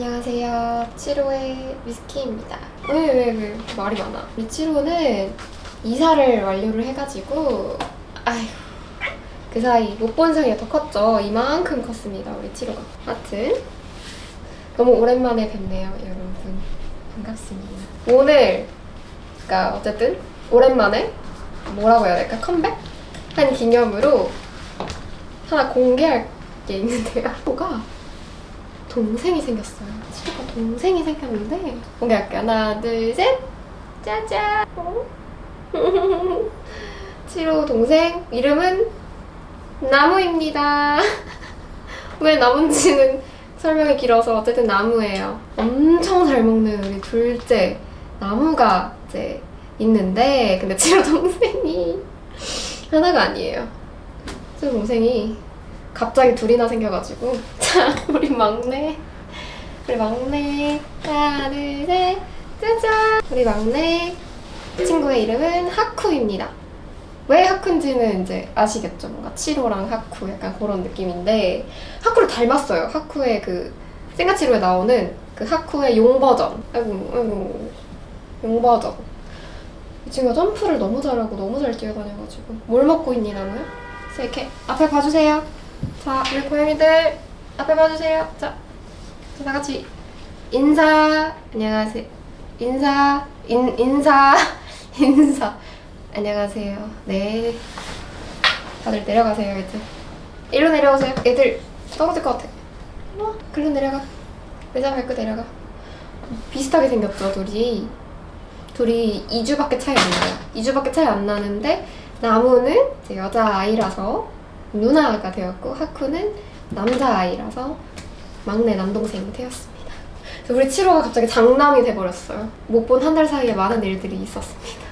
안녕하세요. 치로의 위스키입니다. 왜, 왜, 왜 말이 많아? 우리 치로는 이사를 완료를 해가지고, 아휴. 그 사이 못 본 사이에 더 컸죠. 이만큼 컸습니다. 우리 치로가. 하여튼, 너무 오랜만에 뵙네요, 여러분. 반갑습니다. 오늘, 그니까 어쨌든, 오랜만에, 뭐라고 해야 될까? 컴백? 한 기념으로 하나 공개할 게 있는데요. 뭐가 동생이 생겼어요. 치로가 동생이 생겼는데 공개할게요. 하나, 둘, 셋. 짜잔. 치로 동생 이름은 나무입니다. 왜 나무인지는 설명이 길어서 어쨌든 나무예요. 엄청 잘 먹는 우리 둘째 나무가 이제 있는데 근데 치로 동생이 하나가 아니에요. 치로 동생이 갑자기 둘이나 생겨가지고 자 우리 막내. 우리 막내. 하나 둘 셋. 짜잔. 우리 막내 친구의 이름은 하쿠입니다. 왜 하쿠인지는 이제 아시겠죠? 뭔가 치로랑 하쿠 약간 그런 느낌인데 하쿠를 닮았어요. 하쿠의 그 생가치로에 나오는 그 하쿠의 용 버전. 아이고 아이고. 용 버전. 이 친구가 점프를 너무 잘하고 너무 잘 뛰어다녀가지고 뭘 먹고 있니 나무야? 그래서 이렇게 앞에 봐주세요. 자, 우리 고양이들 앞에 봐주세요. 자, 자, 다 같이 인사. 안녕하세요. 인사. 인 인사. 인사. 안녕하세요. 네. 다들 내려가세요 이제. 일로 내려오세요. 애들 떨어질 것 같아. 와. 글로 내려가. 의자 밟고 내려가. 비슷하게 생겼죠 둘이. 둘이 2주밖에 차이 안 나요. 2주밖에 차이 안 나는데 나무는 이제 여자 아이라서 누나가 되었고 하쿠는 남자 아이라서 막내 남동생이. 그래서 우리 치로가 갑자기 장남이 돼버렸어요. 못 본 한 달 사이에 많은 일들이 있었습니다.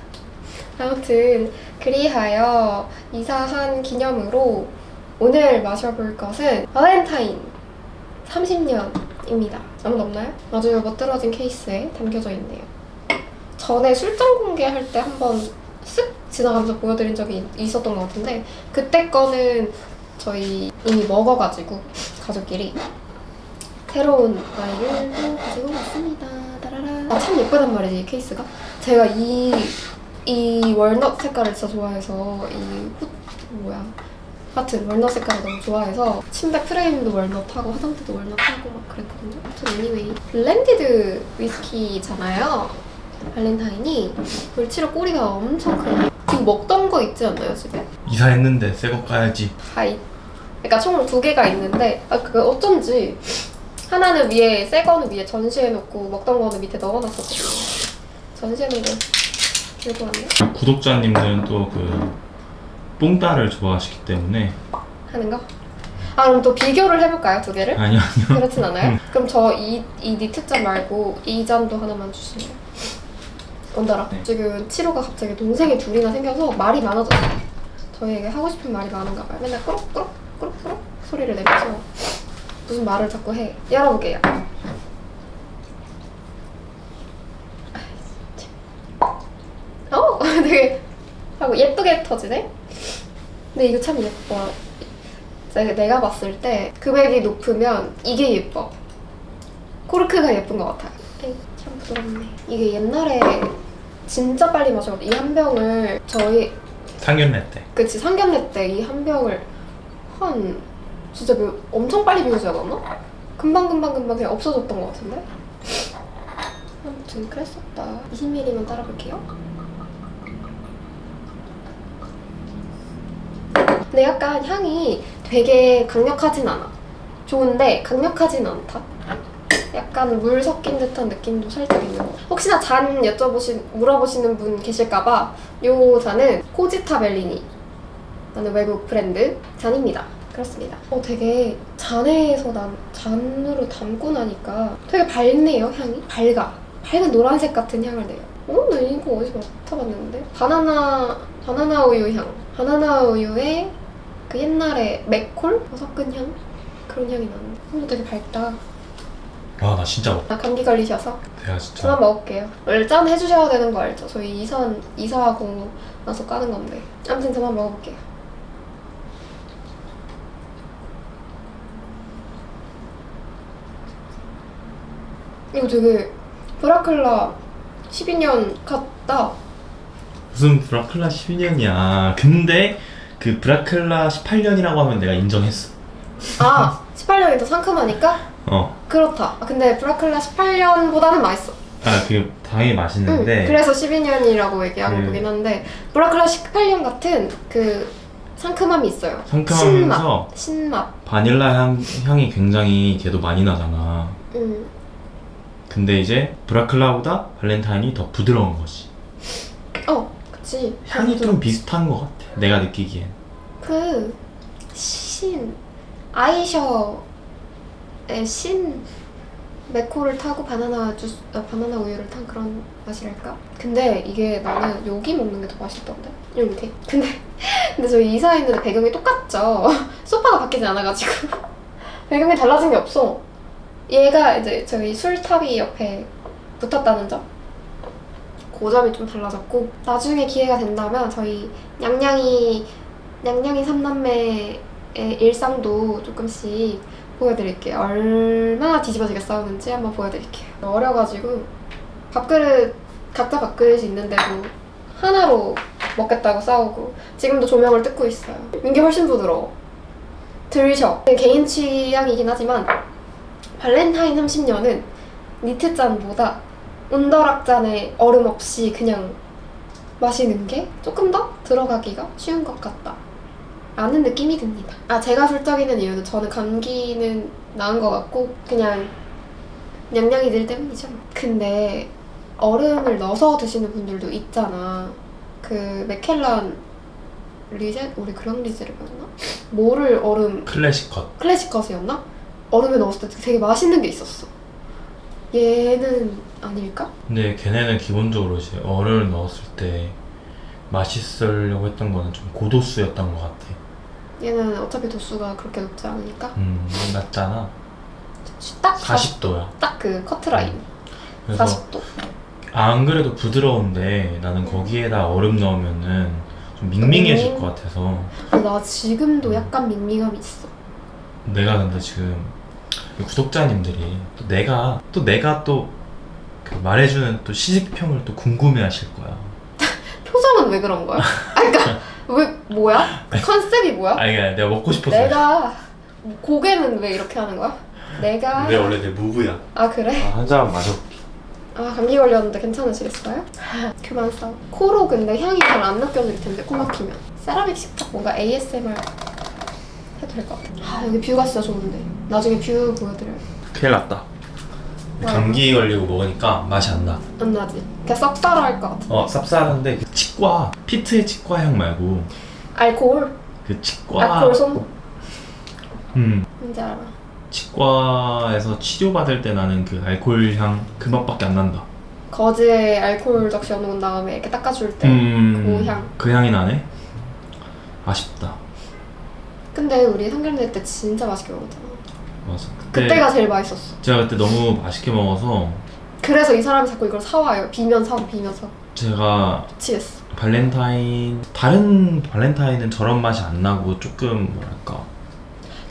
아무튼 그리하여 이사한 기념으로 오늘 마셔볼 것은 발렌타인 30년입니다. 아무도 없나요? 아주 멋들어진 케이스에 담겨져 있네요. 전에 술장 공개할 때 한번 쓱 지나가면서 보여드린 적이 있었던 것 같은데 그때 거는 저희 이미 먹어가지고 가족끼리 새로운 아이를 또 가지고 왔습니다. 따라라. 아, 참 예쁘단 말이지 이 케이스가. 제가 이 이 월넛 색깔을 진짜 좋아해서 이 후, 뭐야 하여튼 월넛 색깔을 너무 좋아해서 침대 프레임도 월넛하고 화장대도 월넛하고 막 그랬거든요. 아무튼 anyway 블렌디드 위스키잖아요. 발렌타인이 물치로 꼬리가 엄청 크요 지금 먹던 거 있지 않나요 집에? 이사했는데 새 거 까야지. 하이. 그러니까 총 두 개가 있는데 아 그 어쩐지 하나는 위에 새 거는 위에 전시해 놓고 먹던 거는 밑에 넣어놨었거든요. 전시해 놓은 거 들고 왔네. 구독자님들은 또 그 뽕따를 좋아하시기 때문에 하는 거. 아 그럼 또 비교를 해볼까요 두 개를? 아니요 아니요. 그렇진 않아요? 그럼 저 이 이 니트 잔 말고 이 잔도 하나만 주시면. 온다라. 네. 지금 치로가 갑자기 동생이 둘이나 생겨서 말이 많아졌어요. 저희에게 하고 싶은 말이 많은가 봐요. 맨날 꾸룩꾸룩 꾸룩꾸룩 소리를 내면서 무슨 말을 자꾸 해. 열어볼게요. 어, 되게 하고 예쁘게 터지네. 근데 이거 참 예뻐. 내가 봤을 때 금액이 높으면 이게 예뻐. 코르크가 예쁜 것 같아요. 참 부드럽네. 이게 옛날에 진짜 빨리 마셔가지고 이 한 병을 저희 상견례 때. 그치 상견례 때 이 한 병을 한 진짜 몇- 엄청 빨리 비우지 않았나? 금방 금방 금방 그냥 없어졌던 것 같은데? 아무튼 그랬었다 20ml만 따라볼게요 근데 약간 향이 되게 강력하진 않아 좋은데 강력하진 않다 약간 물 섞인 듯한 느낌도 살짝 있는 거 혹시나 잔 여쭤보신 물어보시는 분 계실까봐 요 잔은 코지타 벨리니 라는 외국 브랜드 잔입니다. 그렇습니다. 어, 되게 잔에서 난 잔으로 담고 나니까 되게 밝네요, 향이. 밝아. 밝은 노란색 같은 향을 내요. 어, 나 이거 어디서 맡아봤는데? 바나나, 바나나 우유 향. 바나나 우유에 그 옛날에 맥콜? 섞은 향? 그런 향이 나는데. 어, 되게 밝다. 와 나 진짜 나 감기 걸리셔서 내가 저만 진짜 먹을게요. 원래 짠 해주셔야 되는 거 알죠? 저희 이사 이사하고 나서 까는 건데. 아무튼 저만 먹어볼게요. 이거 되게 브라클라 12년 같다. 무슨 브라클라 12년이야. 근데 그 브라클라 18년이라고 하면 내가 인정했어. 아 18년이 더 상큼하니까 어. 그렇다. 아, 근데 브라클라 18년보다는 맛있어. 아, 그게 당연히 응, 맛있는데. 그래서 12년이라고 얘기하는 그- 거긴 한데 브라클라 18년 같은 그 상큼함이 있어요. 상큼하면서 신맛, 신맛. 바닐라 향, 향이 굉장히 걔도 많이 나잖아. 음, 근데 이제 브라클라보다 발렌타인이 더 부드러운 거지. 어, 그치. 향이 좀 비슷한 것 같아. 내가 느끼기엔. 그 신 아이셔의 신 메코를 타고 바나나 주스, 아, 바나나 우유를 탄 그런 맛이랄까? 근데 이게 나는 여기 먹는 게 더 맛있던데 이렇게. 근데 근데 저희 이사 있는데 배경이 똑같죠. 소파가 바뀌지 않아가지고 배경이 달라진 게 없어. 얘가 이제 저희 술탑이 옆에 붙었다는 점. 그 점이 좀 달라졌고 나중에 기회가 된다면 저희 냥냥이 냥냥이 삼남매의 일상도 조금씩 보여드릴게요. 얼마나 뒤집어지게 싸우는지 한번 보여드릴게요. 어려가지고 밥그릇 각자 밥그릇이 있는데도 하나로 먹겠다고 싸우고 지금도 조명을 뜯고 있어요. 이게 훨씬 부드러워. 들셔. 개인 취향이긴 하지만 발렌타인 30년은 니트 잔보다 온더락 잔에 얼음 없이 그냥 마시는 게 조금 더 들어가기가 쉬운 것 같다. 라는 느낌이 듭니다. 아, 제가 술적이는 이유는 저는 감기는 나은 것 같고, 그냥 냥냥이 들 때문이죠. 근데 얼음을 넣어서 드시는 분들도 있잖아. 그 맥켈란 리제? 우리 그랑 리제를 봤나? 뭐를 얼음 클래식 컷. 클래식 컷이었나? 얼음에 넣었을 때 되게 맛있는 게 있었어. 얘는 아닐까? 근데 걔네는 기본적으로 이제 얼을 넣었을 때 맛있으려고 했던 거는 좀 고도수였던 것 같아. 얘는 어차피 도수가 그렇게 높지 않으니까 음, 낮잖아. 딱 40도야. 딱 그 커트라인 그래서 40도. 안 그래도 부드러운데 나는 거기에다 얼음 넣으면은 좀 밍밍해질 음. 것 같아서 근데 나 지금도 약간 밍밍함이 있어. 내가 근데 지금 구독자님들이 또 내가 또 내가 또그 말해주는 또 시식평을 또 궁금해하실 거야. 표정은 왜 그런 거야? 아, 그러니까 왜 뭐야? 컨셉이 뭐야? 아니 그냥 내가 먹고 싶어서. 내가 고개는 왜 이렇게 하는 거야? 내가 내 원래 내 무브야. 아 그래? 아, 한잔 마셔. 아 감기 걸렸는데 괜찮으시겠어요? 그만 싸워. 코로 근데 향이 잘 안 느껴질 텐데 코 막히면. 세라믹 식탁 뭔가 ASMR 해도 될 것 같아. 아 여기 뷰가 진짜 좋은데. 나중에 뷰 보여드려요. 큰일 났다. 감기 걸리고 먹으니까 맛이 안 나. 안 나지? 그냥 썩살할 것 같아. 어 쌉쌀한데 그 치과 피트의 치과 향 말고 알코올? 그 치과 알코올 솜? 음 뭔지 알아. 치과에서 치료받을 때 나는 그 알코올 향 그 맛밖에 안 난다. 거즈에 알코올 적셔 놓은 다음에 이렇게 닦아줄 때. 음, 그 향. 그 향이 나네. 아쉽다. 근데 우리 상견례 때 진짜 맛있게 먹었잖아. 맞아. 그때 그때가 제일 맛있었어. 제가 그때 너무 맛있게 먹어서 그래서 이 사람이 자꾸 이걸 사와요. 비면 사고 비면 사고. 제가 미치겠어. 발렌타인 다른 발렌타인은 저런 맛이 안 나고 조금 뭐랄까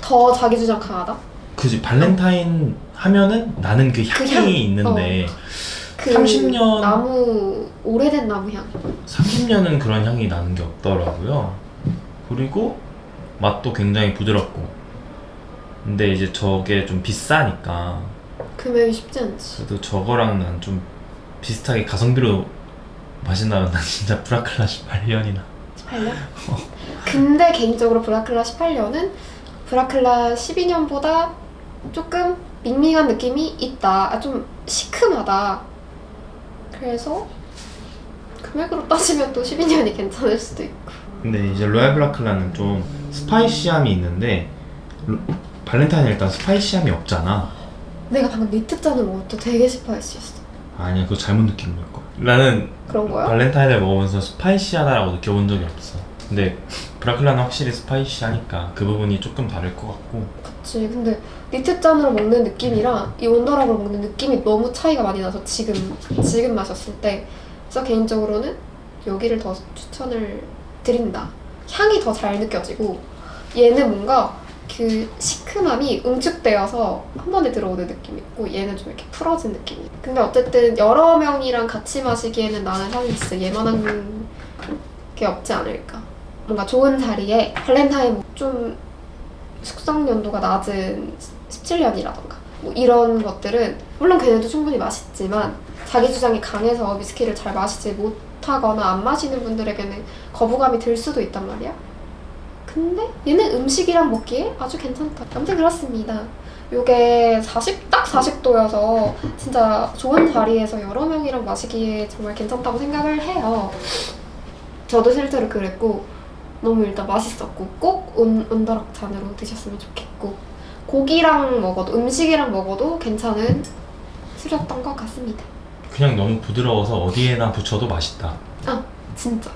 더 자기 주장 강하다? 그지 발렌타인 하면은 나는 그 향이 그 향? 있는데 그 30년 나무 오래된 나무 향. 30년은 그런 향이 나는 게 없더라고요. 그리고 맛도 굉장히 부드럽고. 근데 이제 저게 좀 비싸니까 금액이 쉽지 않지. 그래도 저거랑 난 좀 비슷하게 가성비로 마신다면 난 진짜 브라클라 18년이나 18년? 근데 개인적으로 브라클라 18년은 브라클라 12년보다 조금 밍밍한 느낌이 있다. 아, 좀 시큼하다. 그래서 금액으로 따지면 또 12년이 괜찮을 수도 있고. 근데 이제 로얄 브라클라는 좀 스파이시함이 있는데 로- 발렌타인은 일단 스파이시함이 없잖아. 내가 방금 니트 잔을 먹었도 되게 스파이시했어. 아니야 그거 잘못 느낀 걸 거야. 나는 그런 거야? 발렌타인을 먹으면서 스파이시하다라고 느껴본 적이 없어. 근데 브라클라는 확실히 스파이시하니까 그 부분이 조금 다를 것 같고 그치. 근데 니트 잔으로 먹는 느낌이랑 이 온더락으로 먹는 느낌이 너무 차이가 많이 나서 지금 지금 마셨을 때 그래서 개인적으로는 여기를 더 추천을 드린다. 향이 더 잘 느껴지고 얘는 뭔가 그 시큼함이 응축되어서 한 번에 들어오는 느낌이 있고 얘는 좀 이렇게 풀어진 느낌이 근데 어쨌든 여러 명이랑 같이 마시기에는 나는 사실 진짜 얘만한 게 없지 않을까. 뭔가 좋은 자리에 발렌타인 좀 숙성 연도가 낮은 17년이라던가. 뭐 이런 것들은 물론 걔네도 충분히 맛있지만 자기 주장이 강해서 위스키를 잘 마시지 못하거나 안 마시는 분들에게는 거부감이 들 수도 있단 말이야. 근데 얘는 음식이랑 먹기에 아주 괜찮다. 아무튼 그렇습니다. 요게 40, 딱 40도여서 진짜 좋은 자리에서 여러 명이랑 마시기에 정말 괜찮다고 생각을 해요. 저도 실제로 그랬고 너무 일단 맛있었고 꼭 온, 온더락 잔으로 드셨으면 좋겠고 고기랑 먹어도 음식이랑 먹어도 괜찮은 술이었던 것 같습니다. 그냥 너무 부드러워서 어디에나 붙여도 맛있다. 진짜.